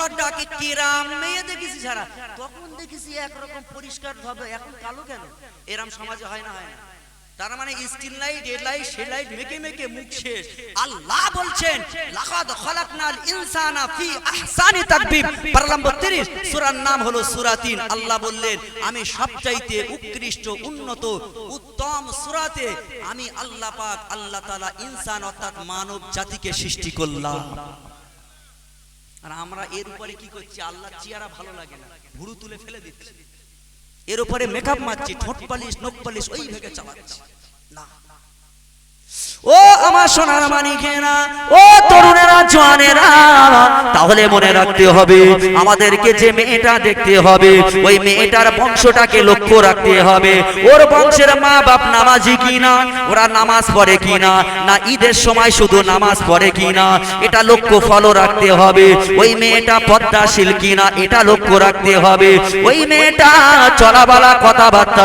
বলার ডাকে কেরাম মেয়ে দেখেছি তখন দেখেছি একরকম পরিষ্কার এখন কালো কেন? সমাজে হয় না হয় না। তার মানে লাইট লাইট সে লাইট মেকে মেকে মুখ শেষ। আল্লাহ বলছেন, লাকাদ ইনসানা ফি আহসানি 30 সূরার নাম হলো সূরা 3 আল্লাহ বললেন, আমি সবচাইতে উৎকৃষ্ট, উন্নত, উত্তম সূরাতে আমি আল্লাহ পাক, আল্লাহ তাআলা ইনসান অর্থাৎ মানব জাতিকে সৃষ্টি করলাম। আর আমরা এর উপরে কি করছি? আল্লাহ চেহারা ভালো লাগে না। ভুরু তুলে ফেলে দিচ্ছি। এর উপরে মেকআপ মারছি ঠোঁট পালিশ, নখ পালিশ, ওই ভেগে চালাচ্ছি। না। ও আমার সোনার মানিকেরা ও তরুণেরা, জোয়ানেরা, তাহলে মনে রাখতে হবে, আমাদেরকে যে মেয়েটা দেখতে হবে, ওই মেয়েটার বংশটাকে লক্ষ্য রাখতে হবে। ওর বংশের মা বাপ নামাজি কিনা, ওরা নামাজ পড়ে কিনা, না ঈদের সময় শুধু নামাজ পড়ে কিনা, এটা লক্ষ্য ফলো রাখতে হবে। ওই মেয়েটা পদ্মাশীল কিনা, এটা লক্ষ্য রাখতে হবে। ওই মেয়েটা চলাবালা কথাবার্তা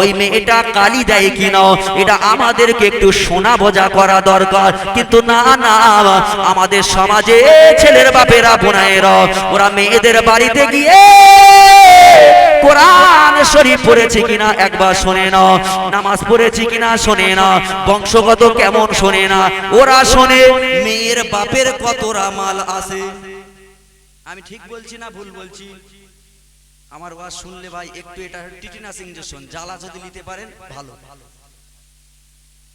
ওই মেয়েটা কালি দেয় কিনা, এটা আমাদেরকে একটু শোনা বোঝা করা দরকার। কিন্তু না না, আমাদের সমাজে ছেলের বাপেরা বোনায়েরা ওরা মেয়েদের বাড়িতে গিয়ে কোরআন শরীফ পড়েছে কিনা একবার শোনে না, নামাজ পড়েছে কিনা শোনে না, বংশগত কেমন শোনে না, ওরা শোনে, মেয়ের বাপের কত রামাল আছে? আমি ঠিক বলছি না ভুল বলছি? আমার ওয়াজ শুনলে ভাই, একটু এটা টিটিনাস ইঞ্জেকশন জ্বালা যদি নিতে পারেন, ভালো।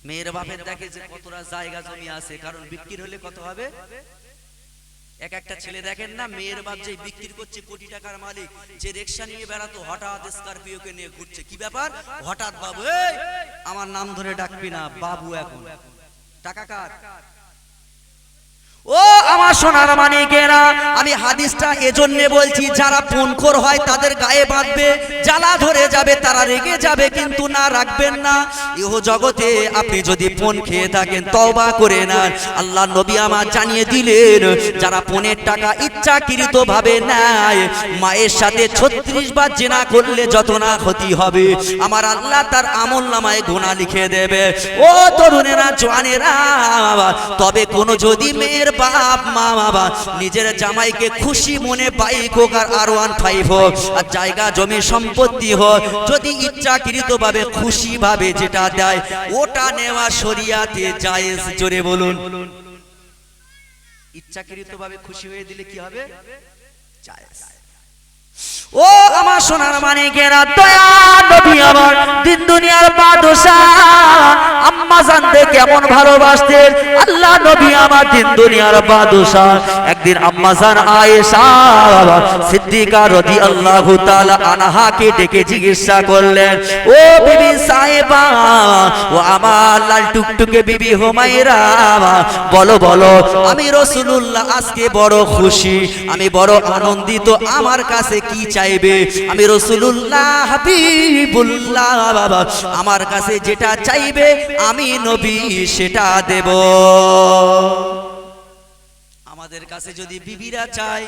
মেয়ের বাপের দেখে যে কতটা জায়গা জমি আছে, কারণ বিক্রি হলে কত হবে? এক একটা ছেলে দেখেন না, মেয়ের বাপ যে বিক্রি করছে কোটি টাকার মালিক, যে রিক্সা নিয়ে বেড়াতো, হঠাৎ স্করপিওকে নিয়ে ঘুরছে। কি ব্যাপার? হঠাৎ বাবু আমার নাম ধরে ডাকবি না, বাবু এখন। টাকা কার? ও আমার সোনার মানিকেরা, আমি হাদিসটা এজন্য বলছি, যারা ফোনখোর হয় তাদের গায়ে বাঁধবে, জ্বালা ধরে যাবে, তারা রেগে যাবে, কিন্তু না রাখবেন না। ইহ জগতে আপনি যদি ফোন খেয়ে থাকেন তবা করে নেন। আল্লাহ নবী আমার জানিয়ে দিলেন, যারা ফোনের টাকা ইচ্ছাকৃত ভাবে নেয়, মায়ের সাথে ছত্রিশ বার জেনা করলে যত না ক্ষতি হবে। আমার আল্লাহ তার আমল নামায় গুণা লিখে দেবে। ও তরুণেরা, জোয়ানেরা, তবে কোনো যদি মেয়ের বাপ, মা, বাবা, নিজের জামাইকে খুশি মনে বাইক হোক আর আর ওয়ান ফাইভ হোক, আর জায়গা, জমি, সম্পত্তি হোক, যদি ইচ্ছাকৃত ভাবে খুশি ভাবে যেটা দেয়, ওটা নেওয়া শরিয়াতে জায়েজ। জোরে বলুন। ইচ্ছাকৃত ভাবে খুশি হয়ে দিলে কি হবে? জায়েজ। ও আমার সোনার মানিকেরা, দয়া নবী আমার, দিন দুনিয়ার বাদশা জানতে কেমন ভালোবাসতেন আল্লাহ নবী আমার দিন দুনিয়ার বাদশা একদিন আম্মা জান আয়েশা, সিদ্দিকা রাদিয়াল্লাহু তাআলা আনহাকে ডেকে জিজ্ঞাসা করলেন, ও বিবি সাহেবা, ও আমার লাল টুকটুকে বিবি হুমায়রা, বলো বলো, আমি রাসূলুল্লাহ আজকে বড় খুশি, আমি বড় আনন্দিত, আমার কাছে কি চাইবে? আমি রসুল্লাহ হাবিবুল্লাহ বাবা আমার কাছে যেটা চাইবে, আমি নবী সেটা দেব। আমাদের কাছে যদি বিবিরা চায়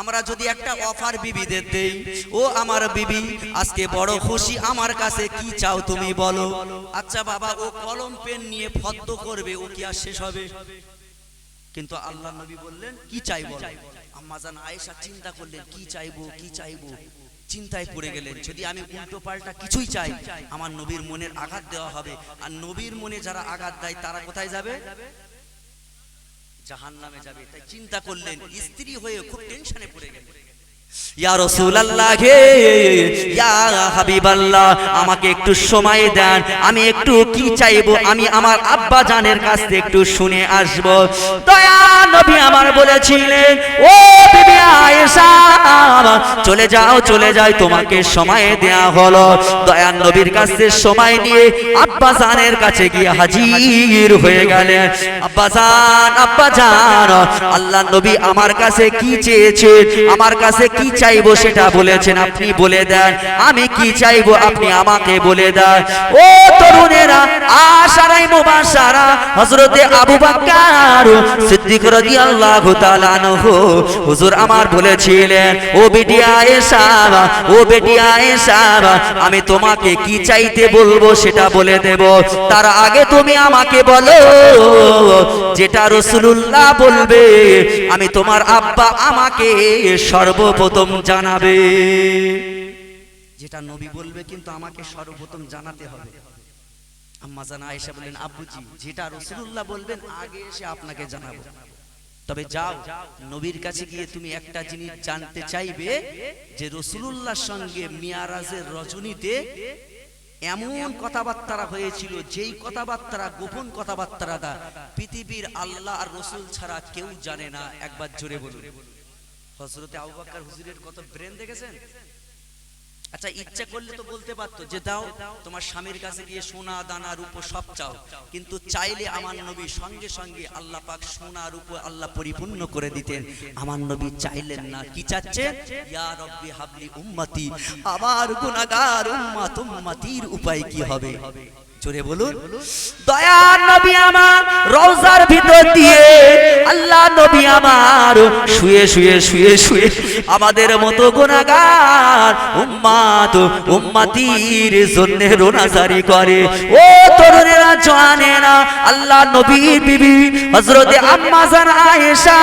আমরা যদি একটা অফার বিবিদের দেই ও আমার বিবি আজকে বড় খুশি আমার কাছে কি চাও তুমি বলো। আচ্ছা বাবা ও কলম পেন নিয়ে ফদ্দ করবে ও কি আর শেষ হবে? কিন্তু আল্লাহ নবী বললেন কি চাইব? আম্মাজান আয়েশা চিন্তা করলেন কি চাইব কি চাইব? চিন্তায় পড়ে গেলেন, যদি আমি উল্টো পাল্টা কিছুই চাই, আমার নবীর মনের আঘাত দেওয়া হবে। আর নবীর মনে যারা আঘাত দেয়, তারা কোথায় যাবে? জাহান নামে যাবে। তাই চিন্তা করলেন, স্ত্রী হয়ে খুব টেনশনে পড়ে গেলেন। ইয়া রাসূলুল্লাহ হাবিবাল্লাহ, আমাকে একটু সময় দেন, আমি একটু কি চাইব, আমি আমার আব্বা জানের কাছ থেকে একটু শুনে আসব। নবী আমার বলেছিলেন, ও চলে যাও, চলে তোমাকে সময় দেয়া হলো। নবীর কাছ সময় নিয়ে আব্বা জানের কাছে গিয়ে হাজির হয়ে গেলেন। আব্বা জান আব্বা জান, আল্লাহ নবী আমার কাছে কি চেয়েছে? আমার কাছে কি চাইব সেটা বলেছেন, আপনি বলে দেন। আমি কি চাইব, আপনি আমাকে বলে দেন। ও তরুণেরা, আশারাই আবু সিদ্দিক হুজুর আমার বলেছিলেন, ও ও আমি তোমাকে কি চাইতে বলব সেটা বলে দেব। তার আগে তুমি আমাকে বলো, যেটা রসুল্লাহ বলবে, আমি তোমার আব্বা আমাকে সর্বপ্রথম জানাবে। যেটা নবী বলবে কিন্তু আমাকে সর্বপ্রথম জানাতে হবে। আম্মা জানা আয়েশা বললেন, আব্বুজি, যেটা রসুল্লাহ বলবেন, আগে এসে আপনাকে জানাব। তবে যাও, নবীর কাছে গিয়ে তুমি একটা জিনিস জানতে চাইবে যে রসুলুল্লাহর সঙ্গে মিয়ারাজের রজনীতে এমন কথাবার্তারা হয়েছিল, যেই কথাবার্তারা গোপন কথাবার্তারা পৃথিবীর আল্লাহ আর রসুল ছাড়া কেউ জানে না। একবার জোরে বলুন। হজরতে আবু বকর হুজুরের কত ব্রেন দেখেছেন? আচ্ছা ইচ্ছা করলে তো বলতে পারতো যে, দাও, তোমার স্বামীর কাছে গিয়ে সোনা, দানা, রূপ সব চাও। কিন্তু চাইলে আমার নবী সঙ্গে সঙ্গে আল্লাহ পাক সোনা, রূপ আল্লাহ পরিপূর্ণ করে দিতেন। আমার নবী চাইলেন না। কি চাচ্ছে? ইয়া রব্বি হাবলি উম্মতি। আমার গুনাহগার উম্মত উম্মতির উপায় কি হবে? জোরে বলুন দয়ার নবী আমার রওজার ভিতর দিয়ে, আল্লাহ নবী আমার শুয়ে শুয়ে শুয়ে শুয়ে আমাদের মতো গুনাহগার উম্মাত, উম্মাতির জন্য রোনাজারি করে। ও তরুণেরা জানেনা আল্লাহ নবীর বিবি, হযরতে আম্মা জান আয়েশা,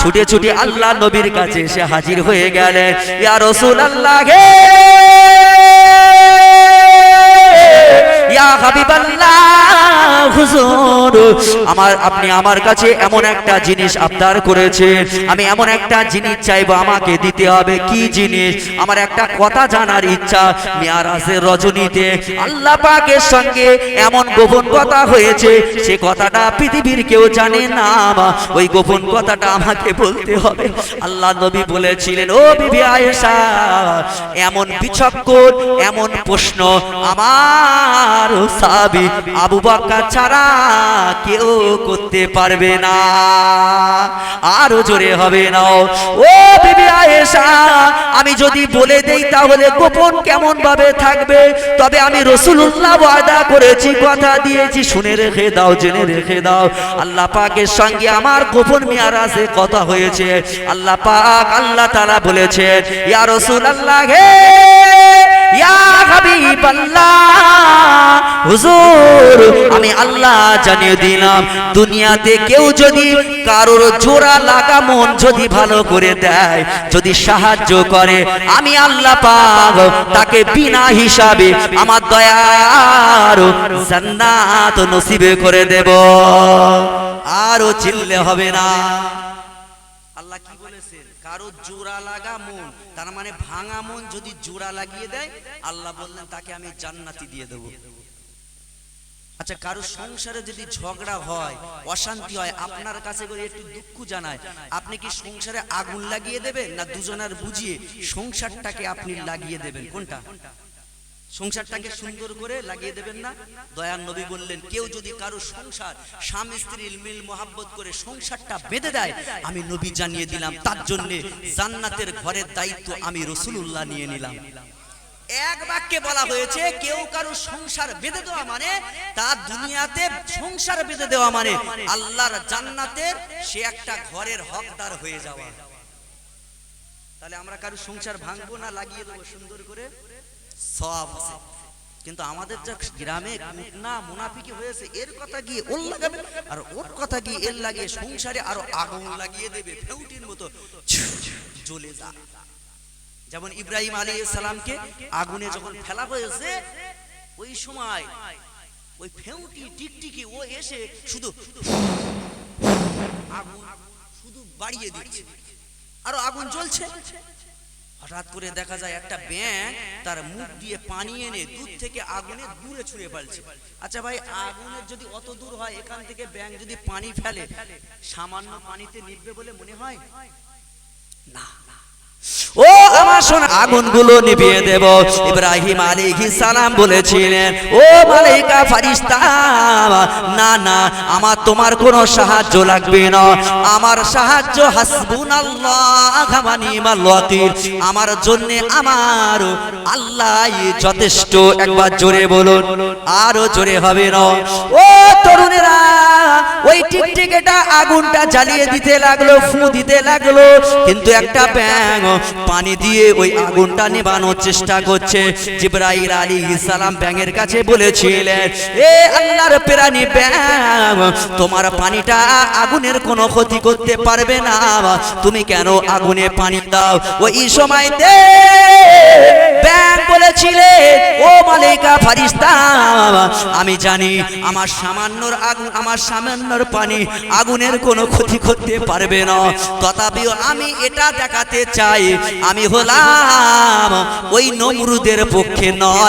ছুটে ছুটে আল্লাহ নবীর কাছে এসে হাজির হয়ে গেলেন। ইয়া রাসূলুল্লাহ, হে ইয়া হাবিবাল্লাহ, হুজুর, আমার, আপনি আমার কাছে এমন একটা জিনিস আবদার করেছেন। আমি এমন একটা জিনিস চাইব, আমাকে দিতে হবে। কি জিনিস? আমার একটা কথা জানার ইচ্ছা। মিয়ারাজের রজনীতে আল্লাহ পাকের সঙ্গে এমন গোপন কথা হয়েছে। সে কথাটা পৃথিবীর কেউ জানে না ওই গোপন কথাটা আমাকে বলতে হবে। আল্লাহ নবী বলেছিলেন, ও বিবি আয়েশা, এমন বিচক্ষণ, এমন প্রশ্ন আমার সাবি আবু বকর ছাড়া কেউ করতে পারবে না। আরও জোরে হবে না। ও বিবি আয়েশা, আমি যদি বলে দেই তাহলে গোপন কেমন ভাবে থাকবে? তবে আমি রসুল্লাহ ওয়াদা করেছি, কথা দিয়েছি, শুনে রেখে দাও, জেনে রেখে দাও। আল্লাহ পাকের সঙ্গে আমার গোপন মিয়ারাজে কথা হয়েছে। আল্লাহ পাক আল্লাহ তারা বলেছেন, ইয়া রসুল আল্লাহ হে হুজুর, আমি আল্লাহ জানিয়ে দিলাম, দুনিয়াতে কেউ যদি কারোর জোড়া লাগা মন যদি ভালো করে দেয়, যদি সাহায্য করে, আমি আল্লাহ পাক তাকে বিনা হিসাবে আমার দয়ার জান্নাত নসিবে করে দেব। আরও চিল্লে হবে না। কারও জোড়া লাগা মন, তার মানে ভাঙা মন যদি জোড়া লাগিয়ে দেয়, আল্লাহ বললেন, তাকে আমি জান্নাতি দিয়ে দেব। আচ্ছা কারও সংসারে যদি ঝগড়া হয়, অশান্তি হয়, আপনার কাছে করে একটু দুঃখ জানায়, আপনি কি সংসারে আগুন লাগিয়ে দেবেন, না দুজনের বুঝিয়ে সংসারটাকে আপনি লাগিয়ে দেবেন? কোনটা? সংসারটাকে সুন্দর করে লাগিয়ে দেবেন না? দয়ার নবী বললেন কেউ যদি কারও সংসার স্বামী স্ত্রীর মিল মোহাব্বত করে সংসারটা বেঁধে দেয় আমি নবী জানিয়ে দিলাম তার জন্য জান্নাতের ঘরের দায়িত্ব আমি রসুলুল্লাহ নিয়ে নিলাম। এক বাক্যে বলা হয়েছে কেউ কারও সংসার বেঁধে দেওয়া মানে তার দুনিয়াতে সংসার বেঁধে দেওয়া মানে আল্লাহর জান্নাতের সে একটা ঘরের হকদার হয়ে যাওয়া। তাহলে আমরা কারও সংসার ভাঙবো না লাগিয়ে দেবো সুন্দর করে সব আছে। কিন্তু আমাদের যা গ্রামে কুটনা মুনাফিকি হয়েছে, এর কথা গিয়ে ওর লাগাবে আর ওর কথা গিয়ে এর লাগিয়ে সংসারে আরও আগুন লাগিয়ে দেবে, ফেউটির মতো। জ্বলে যা। যেমন ইব্রাহিম আলী সালামকে আগুনে যখন ফেলা হয়েছে, ওই সময় ওই ফেউটি টিকটিকি ও এসে শুধু আগুন, শুধু বাড়িয়ে দিচ্ছে। আরও আগুন জ্বলছে। হঠাৎ করে দেখা যায় একটা ব্যাঙ তার মুখ দিয়ে পানি এনে দূর থেকে আগুনে দূরে ছুঁড়ে ফেলছে। আচ্ছা ভাই, আগুনের যদি অত দূর হয়, এখান থেকে ব্যাঙ যদি পানি ফেলে, সামান্য পানিতে নিববে বলে মনে হয়? না। ও আমার সোনা, আগুনগুলো নিভিয়ে দেব। ইব্রাহিম আলাইহিস সালাম বলেছিলেন, ও মালাইকা ফারিস্তা না না, আমার তোমার কোনো সাহায্য লাগবে না। আমার সাহায্য আমার জন্য আমার আল্লাহ যথেষ্ট। একবার জোরে বলুন, আরও জোরে হবে না। ও তরুণেরা ওই টিকটিকেটা আগুনটা জ্বালিয়ে দিতে লাগল, ফু দিতে লাগল। কিন্তু একটা ব্যাং পানি দিয়ে ওই আগুনটা নেবানোর চেষ্টা করছে। জিব্রাইল আলী সালাম ব্যাঙের কাছে বলেছিলেন, এ আল্লাহর প্রাণী ব্যাং তোমার পানিটা আগুনের কোনো ক্ষতি করতে পারবে না। তুমি কেন আগুনে পানি দাও? ওই সময়তে ব্যাং বলেছিলে, ও মালিকা, ফারিস্তা, আমি জানি আমার সামান্যর আগুন, আমার সামান্যর পানি আগুনের কোনো ক্ষতি করতে পারবে না। তথাপিও আমি এটা দেখাতে চাই, আমি হলাম ওই নমরুদের পক্ষে নয়।